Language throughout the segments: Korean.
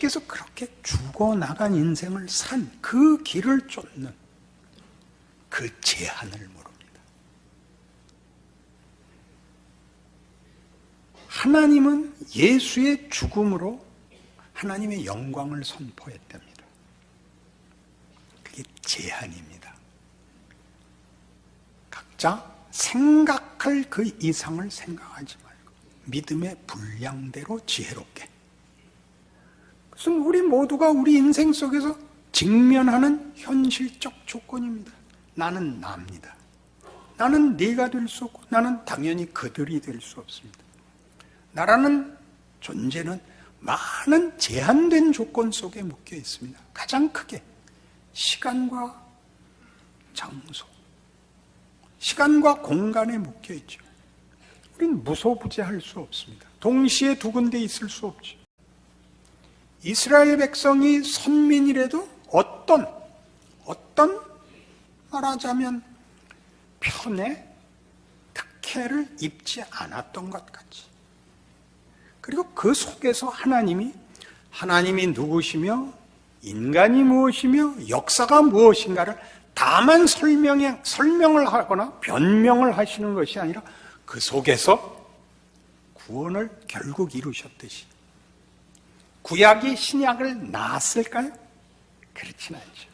예수께서 그렇게 죽어나간 인생을 산 그 길을 쫓는 그 제한을 모릅니다. 하나님은 예수의 죽음으로 하나님의 영광을 선포했답니다. 그게 제한입니다. 각자 생각할 그 이상을 생각하지 말고 믿음의 분량대로 지혜롭게. 그것은 우리 모두가 우리 인생 속에서 직면하는 현실적 조건입니다. 나는 나입니다. 나는 네가 될 수 없고 나는 당연히 그들이 될 수 없습니다. 나라는 존재는 많은 제한된 조건 속에 묶여 있습니다. 가장 크게 시간과 장소, 시간과 공간에 묶여 있죠. 우리는 무소부재할 수 없습니다. 동시에 두 군데 있을 수 없죠. 이스라엘 백성이 선민이라도 어떤 어떤 말하자면 편에 특혜를 입지 않았던 것 같이 그리고 그 속에서 하나님이 하나님이 누구시며 인간이 무엇이며 역사가 무엇인가를 다만 설명에, 설명을 하거나 변명을 하시는 것이 아니라 그 속에서 구원을 결국 이루셨듯이 구약이 신약을 낳았을까요? 그렇진 않죠.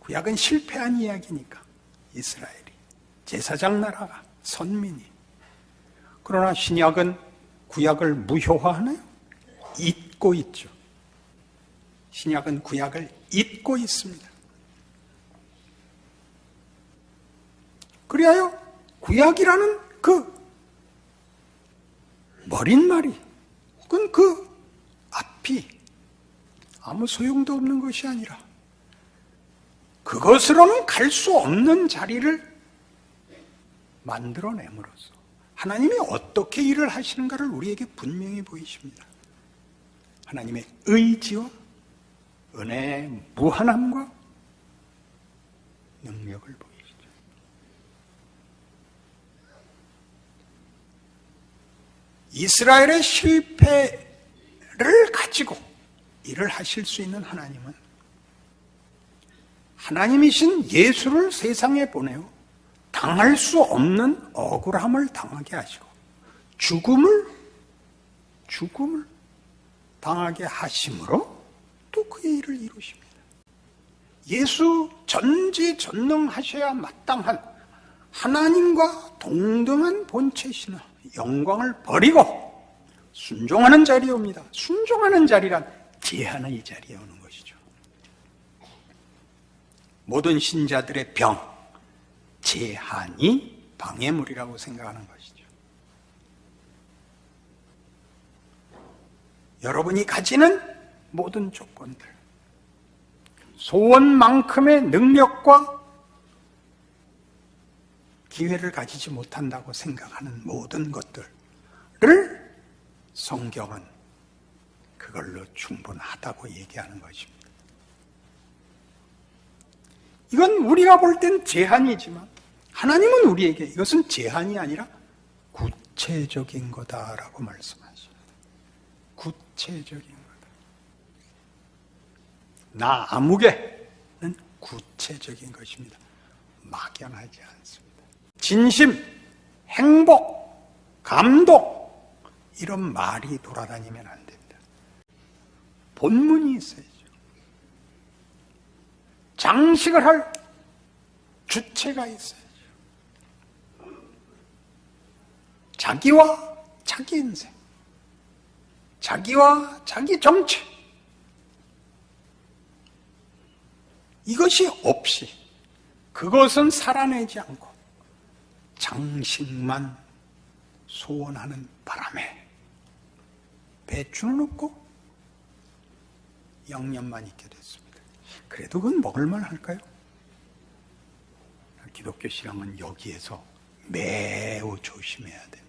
구약은 실패한 이야기니까 이스라엘이 제사장 나라가 선민이 그러나 신약은 구약을 무효화하나요? 잊고 있죠. 신약은 구약을 잊고 있습니다. 그리하여 구약이라는 그 머릿말이 혹은 그 앞이 아무 소용도 없는 것이 아니라 그것으로는 갈 수 없는 자리를 만들어냄으로써 하나님이 어떻게 일을 하시는가를 우리에게 분명히 보이십니다. 하나님의 의지와 은혜의 무한함과 능력을 보이시죠. 이스라엘의 실패를 가지고 일을 하실 수 있는 하나님은 하나님이신 예수를 세상에 보내어 당할 수 없는 억울함을 당하게 하시고 죽음을 죽음을 당하게 하심으로 또 그의 일을 이루십니다. 예수 전지전능하셔야 마땅한 하나님과 동등한 본체시나 영광을 버리고 순종하는 자리에 옵니다. 순종하는 자리란 제한의 자리에 오는 것이죠. 모든 신자들의 병, 제한이 방해물이라고 생각하는 것이죠. 여러분이 가지는 모든 조건들, 소원만큼의 능력과 기회를 가지지 못한다고 생각하는 모든 것들을 성경은 그걸로 충분하다고 얘기하는 것입니다. 이건 우리가 볼 땐 제한이지만 하나님은 우리에게 이것은 제한이 아니라 구체적인 거다라고 말씀하십니다. 구체적인 거다. 나 아무개는 구체적인 것입니다. 막연하지 않습니다. 진심, 행복, 감동 이런 말이 돌아다니면 안 됩니다. 본문이 있어야죠. 장식을 할 주체가 있어야죠. 자기와 자기 인생, 자기와 자기 정체. 이것이 없이 그것은 살아내지 않고 장식만 소원하는 바람에 배추는 없고 영념만 있게 됐습니다. 그래도 그건 먹을만 할까요? 기독교 신앙은 여기에서 매우 조심해야 됩니다.